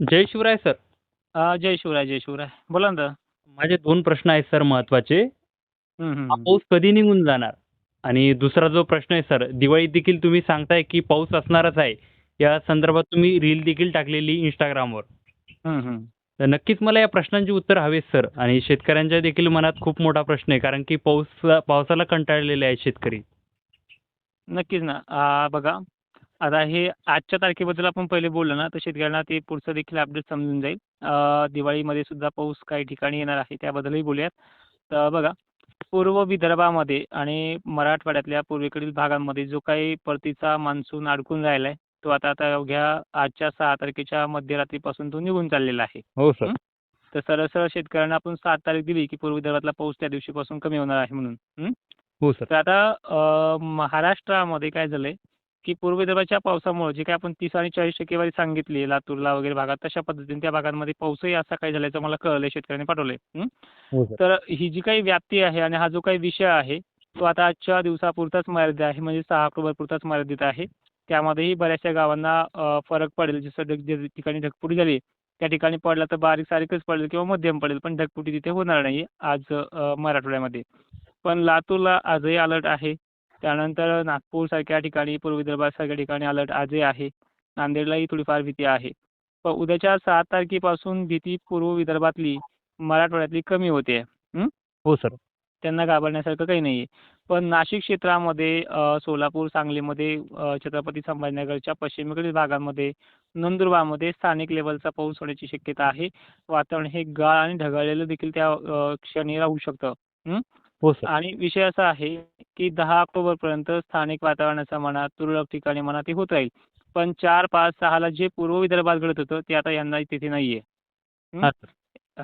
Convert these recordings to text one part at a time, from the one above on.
जय Shivray sir. जय शिवराय जय शिवराय. बोला ना माझे दोन प्रश्न आहेत सर महत्त्वाचे. हं. पाऊस कधी निघून जाणार? आणि दुसरा जो प्रश्न आहे सर दिवाळीत देखील तुम्ही सांगताय की पाऊस असणारच आहे. या संदर्भात तुम्ही रील देखील टाकलेली इंस्टाग्रामवर. तर नक्कीच मला या प्रश्नांची उत्तर हवेत सर. आणि शेतकऱ्यांच्या देखील मनात खूप मोठा प्रश्न आहे कारण की पाऊस पावसाला कंटाळलेले आहेत शेतकरी. नक्कीच ना. बघा आता हे आजच्या तारखेबद्दल आपण पहिले बोललो ना तर शेतकऱ्यांना ते पुढचं देखील अपडेट समजून जाईल. दिवाळीमध्ये सुद्धा पाऊस काही ठिकाणी येणार आहे त्याबद्दलही बोलूयात. तर बघा पूर्व विदर्भामध्ये आणि मराठवाड्यातल्या पूर्वेकडील भागांमध्ये जो काही परतीचा मान्सून अडकून राहिला आहे तो आता आता अवघ्या आजच्या सहा तारखेच्या मध्यरात्रीपासून तो निघून चाललेला आहे. हो सर? तर सरळ सरळ शेतकऱ्यांना आपण सात तारीख दिली की पूर्व विदर्भातला पाऊस त्या दिवशीपासून कमी होणार आहे म्हणून. हं? सर. तर आता महाराष्ट्रामध्ये काय झालंय की पूर्व विदर्भाच्या पावसामुळे जे काय आपण तीस आणि चाळीस टक्केवारी सांगितली लातूरला वगैरे भागात तशा पद्धतीने त्या भागांमध्ये पाऊसही असा काय झाल्याचं मला कळलंय शेतकऱ्यांनी पाठवलंय. हं? तर ही जी काही व्याप्ती आहे आणि हा जो काही विषय आहे तो आता आजच्या दिवसापुरताच मर्यादित आहे म्हणजे सहा ऑक्टोबर पुरताच मर्यादित आहे. त्यामध्येही बऱ्याचशा गावांना फरक पडेल जसं ढग जे ठिकाणी ढगफुटी झाली त्या ठिकाणी पडला तर बारीक सारीकच पडेल किंवा मध्यम पडेल पण ढगफुटी तिथे होणार नाही आज मराठवाड्यामध्ये. पण लातूरला आजही अलर्ट आहे त्यानंतर नागपूरसारख्या ठिकाणी पूर्व विदर्भासारख्या ठिकाणी अलर्ट आजही आहे. नांदेडलाही थोडीफार भीती आहे. पण उद्याच्या सात तारखेपासून भीती पूर्व विदर्भातली मराठवाड्यातली कमी होते. हो? सर त्यांना घाबरण्यासारखं काही नाही आहे पण नाशिक क्षेत्रामध्ये सोलापूर सांगलीमध्ये छत्रपती संभाजीनगरच्या पश्चिमेकडील भागांमध्ये नंदुरबारमध्ये स्थानिक लेवलचा पाऊस होण्याची शक्यता आहे. वातावरण हे गाळ आणि ढगाळलेलं देखील त्या क्षणी राहू शकतं. हं? सर. आणि विषय असा आहे की दहा ऑक्टोबरपर्यंत स्थानिक वातावरणाचा म्हणा तुरळक ठिकाणी म्हणा ते होत राहील. पण चार पाच सहाला जे पूर्व विदर्भात घडत होतं ते आता यंदा तिथे नाही आहे हा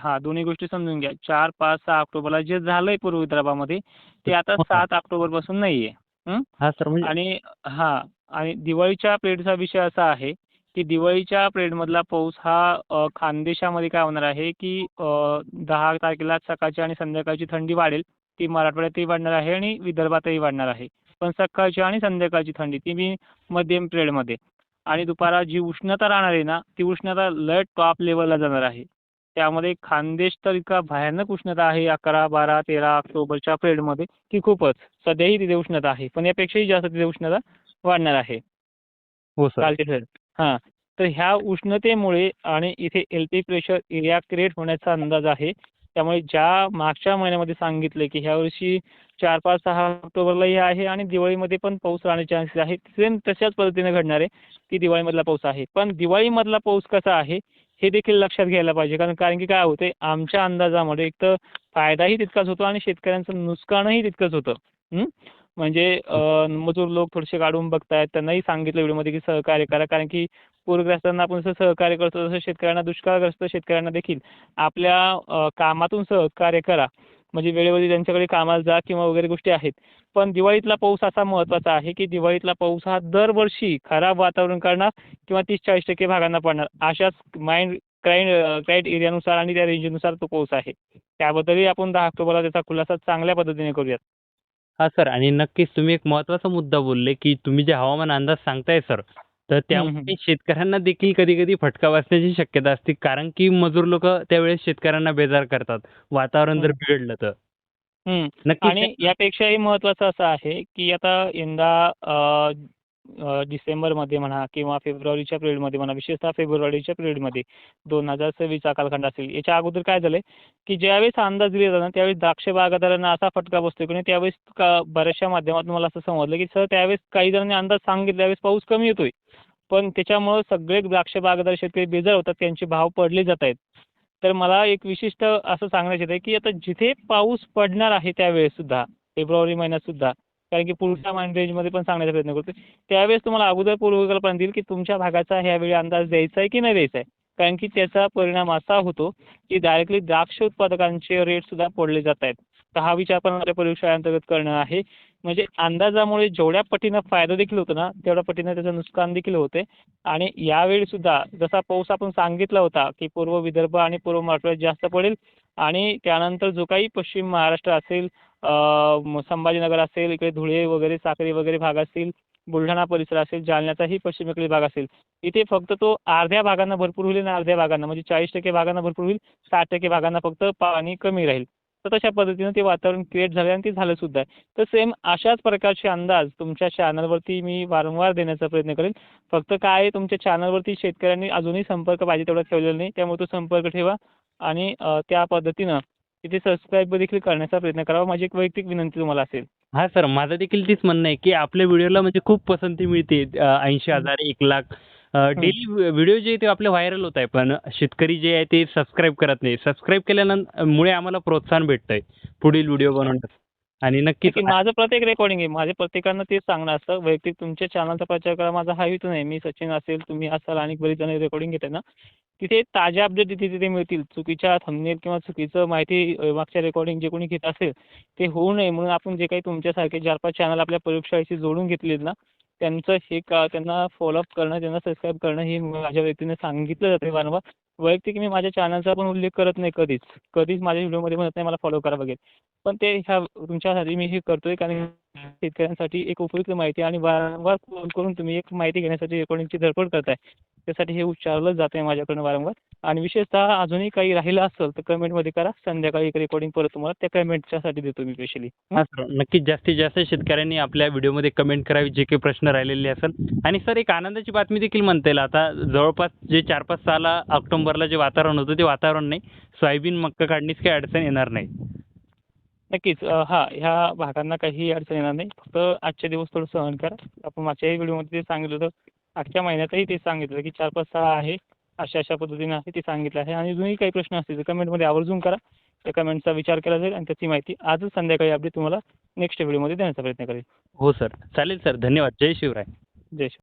हा दोन्ही गोष्टी समजून घ्या. चार पाच सहा ऑक्टोबरला जे झालंय पूर्व विदर्भामध्ये ते आता हो, सर. सात ऑक्टोबरपासून नाही आहे हा सर म्हणजे आणि हा आणि दिवाळीच्या पिरियडचा विषय असा आहे की दिवाळीच्या पिरियडमधला पाऊस हा खानदेशामध्ये काय होणार आहे की दहा तारखेला सकाळची आणि संध्याकाळची थंडी वाढेल. ती मराठवाड्यातही वाढणार आहे आणि विदर्भातही वाढणार आहे. पण सकाळची आणि संध्याकाळची थंडी ती मी मध्यम पिरियडमध्ये. आणि दुपारा जी उष्णता राहणार आहे ना ती उष्णता लय टॉप लेवलला जाणार आहे. त्यामध्ये खानदेश तर इतका भयानक उष्णता आहे अकरा बारा तेरा ऑक्टोबरच्या पिरियडमध्ये की खूपच. सध्याही तिथे उष्णता आहे. पण यापेक्षाही जास्त तिथे उष्णता वाढणार आहे. हो सर हां. तर ह्या उष्णतेमुळे आणि इथे L P pressure area create होण्याचा अंदाज आहे. त्यामुळे ज्या मागच्या महिन्यामध्ये सांगितले की ह्या वर्षी चार पाच सहा ऑक्टोबरलाही आहे आणि दिवाळीमध्ये पण पाऊस राहण्याचे चान्सेस आहे सेम तशाच पद्धतीने घडणार आहे की दिवाळीमधला पाऊस आहे. पण दिवाळीमधला पाऊस कसा आहे हे देखील लक्षात घ्यायला पाहिजे. कारण कारण की काय होते आमच्या अंदाजामध्ये एक तर फायदाही तितकाच होतो आणि शेतकऱ्यांचं नुकसानही तितकंच होतं. म्हणजे मजूर लोक थोडेसे काढून बघतायत. त्यांनाही सांगितलं व्हिडिओमध्ये की सहकार्य करा. कारण की पूरग्रस्तांना आपण जसं सहकार्य करतो तसं शेतकऱ्यांना दुष्काळग्रस्त शेतकऱ्यांना देखील आपल्या कामातून सहकार्य करा. म्हणजे वेळोवेळी त्यांच्याकडे कामाला जा किंवा वगैरे गोष्टी आहेत. पण दिवाळीतला पाऊस असा महत्त्वाचा आहे की दिवाळीतला पाऊस हा दरवर्षी खराब वातावरण करणार किंवा तीस चाळीस टक्के भागांना पडणार. अशाच माइंड क्राईड क्राईड एरियानुसार आणि त्या रेंजनुसार तो पाऊस आहे. त्याबद्दलही आपण दहा ऑक्टोबरला त्याचा खुलासा चांगल्या पद्धतीने करूयात. हा सर. आणि नक्कीच तुम्ही एक महत्त्वाचा मुद्दा बोलले की तुम्ही जे हवामान अंदाज सांगताय सर तर त्यामुळे शेतकऱ्यांना देखील कधी कधी फटका बसण्याची शक्यता असते. कारण की मजूर लोक त्यावेळेस शेतकऱ्यांना बेजार करतात. वातावरण जर हं. बिघडलं तर. आणि यापेक्षाही महत्त्वाचं असं आहे की आता यंदा डिसेंबरमध्ये म्हणा किंवा फेब्रुवारीच्या पिरियडमध्ये म्हणा विशेषतः फेब्रुवारीच्या पिरियडमध्ये दोन हजार सव्वीसचा कालखंड असेल. याच्या अगोदर काय झालंय की ज्यावेळेस अंदाज दिले जातात ना त्यावेळेस द्राक्ष बागायतदारांना असा फटका बसतो की नाही त्यावेळेस का बऱ्याचशा माध्यमातून मला असं समजलं की सर त्यावेळेस काही जणांनी अंदाज सांगितले त्यावेळेस पाऊस कमी येतोय. पण त्याच्यामुळं सगळे द्राक्ष बागायतदार शेतकरी बेजार होतात त्यांचे भाव पडले जात आहेत. तर मला एक विशिष्ट असं सांगण्यात येतं की आता जिथे पाऊस पडणार आहे त्यावेळेस सुद्धा फेब्रुवारी महिन्यात सुद्धा कारण की पुढच्या माइंड रेंजमध्ये पण सांगण्याचा प्रयत्न करतो त्यावेळेस तुम्हाला अगोदर पूर्वकल्पना देईल की तुमच्या भागाचा ह्यावेळी अंदाज द्यायचा आहे की नाही द्यायचा आहे? कारण की त्याचा परिणाम असा होतो की डायरेक्टली द्राक्ष उत्पादकांचे रेट सुद्धा पडले जात आहेत. तर हा विचार पण आपल्या प्रयोगशाळेअंतर्गत करणं आहे. म्हणजे अंदाजामुळे जेवढ्या पटीनं फायदा देखील होतो ना तेवढ्या पटीनं त्याचं नुकसान देखील होते. आणि यावेळी सुद्धा जसा पाऊस आपण सांगितला होता की पूर्व विदर्भ आणि पूर्व मराठवाड्यात जास्त पडेल आणि त्यानंतर जो काही पश्चिम महाराष्ट्र असेल संभाजीनगर असेल इकडे धुळे वगैरे साक्री वगैरे भाग असतील बुलढाणा परिसर असेल जालन्याचाही पश्चिमेकडील भाग असेल इथे फक्त तो अर्ध्या भागांना भरपूर होईल आणि अर्ध्या भागांना म्हणजे चाळीस टक्के भागांना भरपूर होईल साठ टक्के भागांना फक्त पाणी कमी राहील. तर तशा पद्धतीनं ते वातावरण क्रिएट झालं आणि ते झालं सुद्धा आहे. तर सेम अशाच प्रकारचे अंदाज तुमच्या चॅनलवरती मी वारंवार देण्याचा प्रयत्न करेन. फक्त काय आहे, तुमच्या चॅनलवरती शेतकऱ्यांनी अजूनही संपर्क पाहिजे तेवढा ठेवलेला नाही त्यामुळे तो संपर्क ठेवा. आणि त्या पद्धतीनं तिथे सबस्क्राईब देखील करण्याचा प्रयत्न करावा. माझी एक वैयक्तिक विनंती तुम्हाला असेल. हा सर. माझं देखील तीच म्हणणं आहे की आपल्या व्हिडिओला म्हणजे खूप पसंती मिळते. ऐंशी हजार एक लाख. डेली व्हिडिओ जे ते आपले व्हायरल होत आहे पण शेतकरी जे आहे ते सबस्क्राईब करत नाही. सबस्क्राईब केल्यानंतर मुळे आम्हाला प्रोत्साहन भेटतंय पुढील व्हिडिओ बनवण्यास आणि नक्कीच माझं प्रत्येक रेकॉर्डिंग आहे. माझे प्रत्येकानं तेच सांगणं असतं. वैयक्तिक तुमच्या चॅनलचा प्रचार करा. माझा हा हेतू नाही. मी सचिन असेल तुम्ही असाल आणि बरेच जण रेकॉर्डिंग घेतात ना. तिथे ताज्या अपडेट तिथे तिथे मिळतील. चुकीच्या थंबनेल किंवा चुकीचं माहिती मागच्या रेकॉर्डिंग जे कोणी घेत असेल ते होऊ नये. म्हणून आपण जे काही तुमच्यासारखे चार पाच चॅनल आपल्या प्रयोगशाळेशी जोडून घेतलेत ना त्यांचं हे का त्यांना फॉलोअप करणं त्यांना सबस्क्राईब करणं हे माझ्या व्यक्तीने सांगितलं जाते वारंवार वैयक्तिक मी माझ्या चॅनलचा पण उल्लेख करत नाही कधीच. कधीच माझ्या व्हिडिओमध्ये म्हणत नाही मला फॉलो करा वगैरे. पण ते ह्या तुमच्यासाठी मी हे करतोय कारण शेतकऱ्यांसाठी एक उपयुक्त माहिती आणि वारंवार फोन करून तुम्ही एक माहिती घेण्यासाठी रेकॉर्डिंगची धडपड करताय. त्यासाठी हे उच्चारलं जात आहे माझ्याकडनं वारंवार. आणि विशेषतः अजूनही काही राहिलं असेल तर कमेंटमध्ये करा. संध्याकाळी एक रेकॉर्डिंग परत तुम्हाला त्या कमेंटच्यासाठी देतो मी स्पेशली हा? सर. नक्कीच जास्तीत जास्त शेतकऱ्यांनी आपल्या व्हिडिओमध्ये कमेंट करावी जे काही प्रश्न राहिलेले असेल. आणि सर एक आनंदाची बातमी देखील म्हणता येईल. आता जवळपास जे चार पाच सहाला ऑक्टोबरला जे वातावरण होतं ते वातावरण नाही. सोयाबीन मक्का काढणीस काही अडचण येणार नाही. नक्कीच. हा ह्या भागांना काही अडचण येणार नाही. फक्त आजचे दिवस थोडं सहन करा. आपण मागच्याही व्हिडिओमध्ये ते सांगितलं होतं आजच्या महिन्यातही ते सांगितलं की चार पाच सहा आहे अशा अशा पद्धतीने आहे ते सांगितलं आहे. आणि अजूनही काही प्रश्न असतील तर कमेंटमध्ये आवर्जून करा. त्या कमेंटचा विचार केला जाईल आणि त्याची माहिती आजच संध्याकाळी अपडेट तुम्हाला नेक्स्ट व्हिडिओमध्ये देण्याचा प्रयत्न करेल. हो सर. चालेल सर. धन्यवाद. जय शिवराय. जय श्री